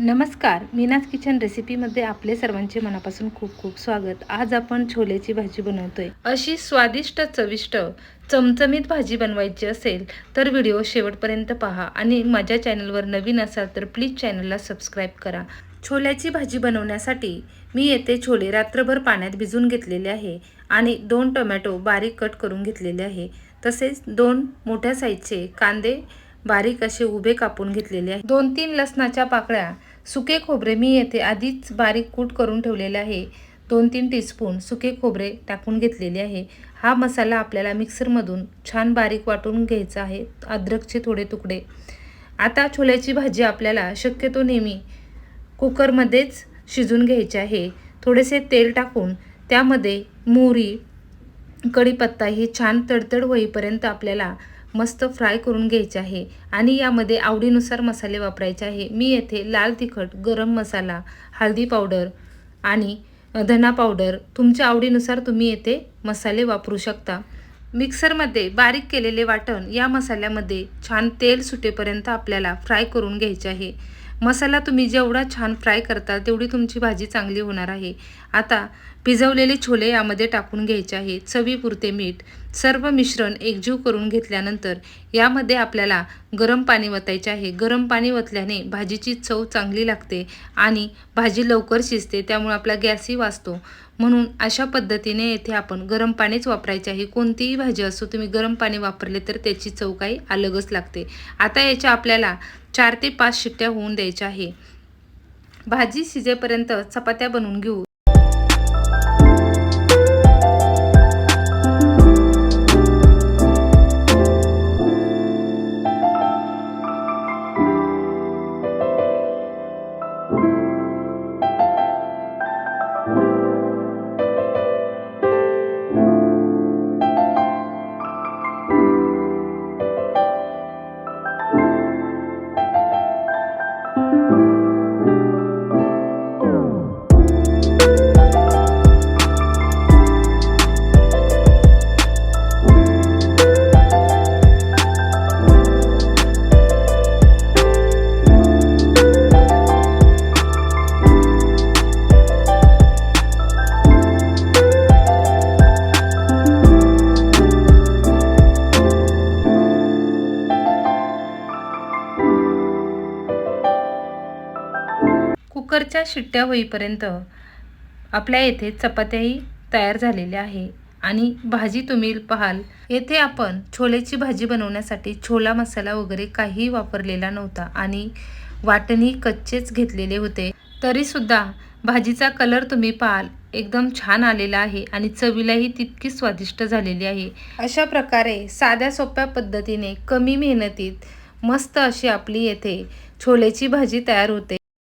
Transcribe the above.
नमस्कार मीनाज किचन रेसिपीमध्ये आपले सर्वांचे मनापासून खूप खूप स्वागत. आज आपण छोलेची भाजी बनवतोय. अशी स्वादिष्ट चविष्ट चमचमीत भाजी बनवायची असेल तर व्हिडिओ शेवटपर्यंत पहा आणि माझ्या चॅनलवर नवीन असाल तर प्लीज चॅनलला सबस्क्राईब करा. छोल्याची भाजी बनवण्यासाठी मी येथे छोले रात्रभर पाण्यात भिजून घेतलेले आहे आणि दोन टोमॅटो बारीक कट करून घेतलेले आहे. तसेच दोन मोठ्या साईजचे कांदे बारीक असे उभे कापून घेतलेले आहे. दोन तीन लसणाच्या पाकळ्या सुके खोबरे मी येथे आधीच बारीक कूट करून ठेवलेले आहे. दोन तीन टीस्पून सुके खोबरे टाकून घेतलेले आहे. हा मसाला आपल्याला मिक्सरमधून छान बारीक वाटून घ्यायचा आहे. अद्रकचे थोडे तुकडे. आता छोल्याची भाजी आपल्याला शक्यतो नेहमी कुकरमध्येच शिजून घ्यायचे आहे. थोडेसे तेल टाकून त्यामध्ये मोहरी कढीपत्ता ही छान तडतड होईपर्यंत आपल्याला मस्त फ्राय करून घ्यायचे आहे. आणि यामध्ये आवडीनुसार मसाले वापरायचे आहे. मी येथे लाल तिखट गरम मसाला हळदी पावडर आणि धना पावडर तुमच्या आवडीनुसार तुम्ही येथे मसाले वापरू शकता. मिक्सरमध्ये बारीक केलेले वाटण या मसाल्यामध्ये छान तेल सुटेपर्यंत आपल्याला फ्राय करून घ्यायचे आहे. मसाला तुम्ही जेवढा छान फ्राय करता तेवढी तुमची भाजी चांगली होणार आहे. आता भिजवलेले छोले यामध्ये टाकून घ्यायचे आहे. चवीपुरते मीठ सर्व मिश्रण एकजीव करून घेतल्यानंतर यामध्ये आपल्याला गरम पाणी वतायचे आहे. गरम पाणी वतल्याने भाजीची चव चांगली लागते आणि भाजी लवकर शिजते त्यामुळे आपला गॅसही वाचतो. म्हणून अशा पद्धतीने येथे आपण गरम पाणीच वापरायचे आहे. कोणतीही भाजी असो तुम्ही गरम पाणी वापरले तर त्याची चव काही अलगच लागते. आता याच्या आपल्याला चार ते पाच शिट्ट्या होऊन द्यायच्या आहे. भाजी शिजेपर्यंत चपात्या बनवून घेऊ. कुकरच्या शिट्ट्या होईपर्यंत आपल्या येथे चपात्याही तयार झालेल्या आहे. आणि भाजी तुम्ही पाहाल येथे आपण छोलेची भाजी बनवण्यासाठी छोला मसाला वगैरे काहीही वापरलेला नव्हता आणि वाटणी कच्चेच घेतलेले होते. तरीसुद्धा भाजीचा कलर तुम्ही पाहाल एकदम छान आलेला आहे आणि चवीलाही तितकी स्वादिष्ट झालेली आहे. अशा प्रकारे साध्या सोप्या पद्धतीने कमी मेहनतीत मस्त अशी आपली येथे छोलेची भाजी तयार होते.